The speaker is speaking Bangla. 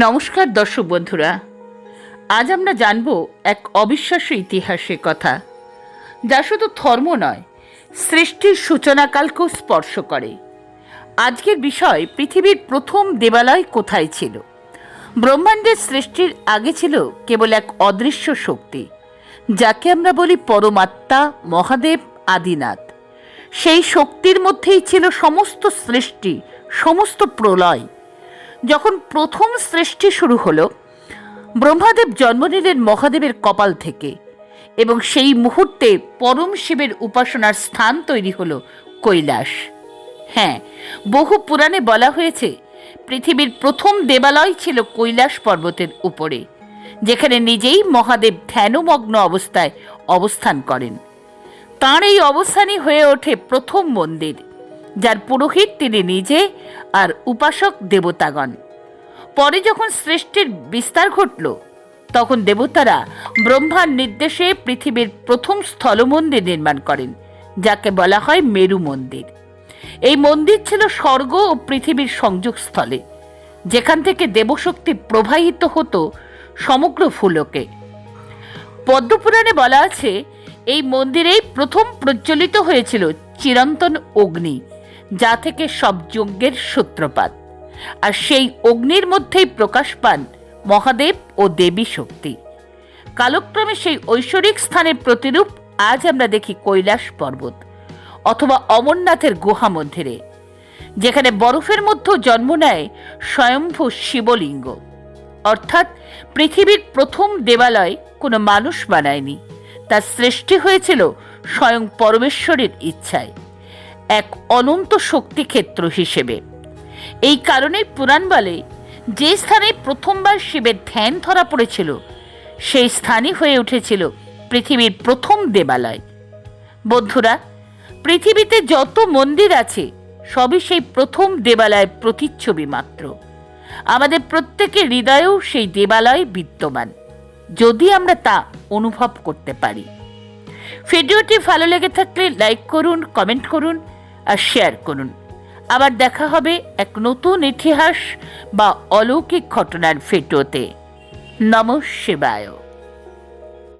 নমস্কার দর্শক বন্ধুরা। আজ আমরা জানব এক অবিশ্বাস্য ইতিহাসের কথা। যা শুধু ধর্ম নয়, সৃষ্টির সূচনাকালকেও স্পর্শ করে। আজকের বিষয় পৃথিবীর প্রথম দেবালয় কোথায় ছিল? ব্রহ্মাণ্ডের সৃষ্টির আগে ছিল কেবল এক অদৃশ্য শক্তি, যাকে আমরা বলি পরমাত্মা, মহাদেব, আদিনাথ। সেই শক্তির মধ্যেই ছিল সমস্ত সৃষ্টি, সমস্ত প্রলয়। যখন প্রথম সৃষ্টি শুরু হলো, ব্রহ্মাদেব জন্ম নিলেন মহাদেবের কপাল থেকে এবং সেই মুহূর্তে পরম শিবের উপাসনার স্থান তৈরি হলো কৈলাস। হ্যাঁ বহু পুরাণে বলা হয়েছে, পৃথিবীর প্রথম দেবালয় ছিল কৈলাস পর্বতের উপরে, যেখানে নিজেই মহাদেব ধ্যানমগ্ন অবস্থায় অবস্থান করেন। তাঁর এই অবস্থানই হয়ে ওঠে প্রথম মন্দির। যার পুরোহিত তিনি নিজে আর উপাসক দেবতাগণ। পরে যখন সৃষ্টির বিস্তার ঘটল, তখন দেবতারা ব্রহ্মার নির্দেশে পৃথিবীর প্রথম স্থলমন্দির নির্মাণ করেন, যাকে বলা হয় মেরু মন্দির। এই মন্দির ছিল স্বর্গ ও পৃথিবীর সংযোগস্থলে, যেখান থেকে দেবশক্তি প্রবাহিত হতো সমগ্র ফুলকে পদ্মপুরাণে বলা আছে, এই মন্দিরেই প্রথম প্রজ্বলিত হয়েছিল চিরন্তন অগ্নি। যা থেকে সব যজ্ঞের সূত্রপাত। আর সেই অগ্নির মধ্যেই প্রকাশ পান মহাদেব ও দেবী শক্তি। কালক্রমে সেই ঐশ্বরিক স্থানের প্রতিরূপ আজ আমরা দেখি কৈলাস পর্বত অথবা অমরনাথের গুহা মন্দিরে, যেখানে বরফের মধ্যেও জন্ম নেয় স্বয়ম্ভু শিবলিঙ্গ। অর্থাৎ পৃথিবীর প্রথম দেবালয় কোনো মানুষ বানায়নি, তার সৃষ্টি হয়েছিল স্বয়ং পরমেশ্বরের ইচ্ছায়। এক অনন্ত শক্তি ক্ষেত্র হিসেবে। এই কারণেই পুরাণ বলে, যে স্থানে প্রথমবার শিবের ধ্যান ধরা পড়েছিল, সেই স্থানই হয়ে উঠেছিল পৃথিবীর প্রথম দেবালয়। বন্ধুরা, পৃথিবীতে যত মন্দির আছে, সবই সেই প্রথম দেবালয়ের প্রতিচ্ছবি মাত্র। আমাদের প্রত্যেকের হৃদয়েও সেই দেবালয় বিদ্যমান, যদি আমরা তা অনুভব করতে পারি। ভিডিওটি ভালো লেগে থাকলে লাইক করুন, কমেন্ট করুন আর শেয়ার করুন। আবার দেখা হবে এক নতুন ইতিহাস বা অলৌকিক ঘটনার ফেটোতে নম শিবায়।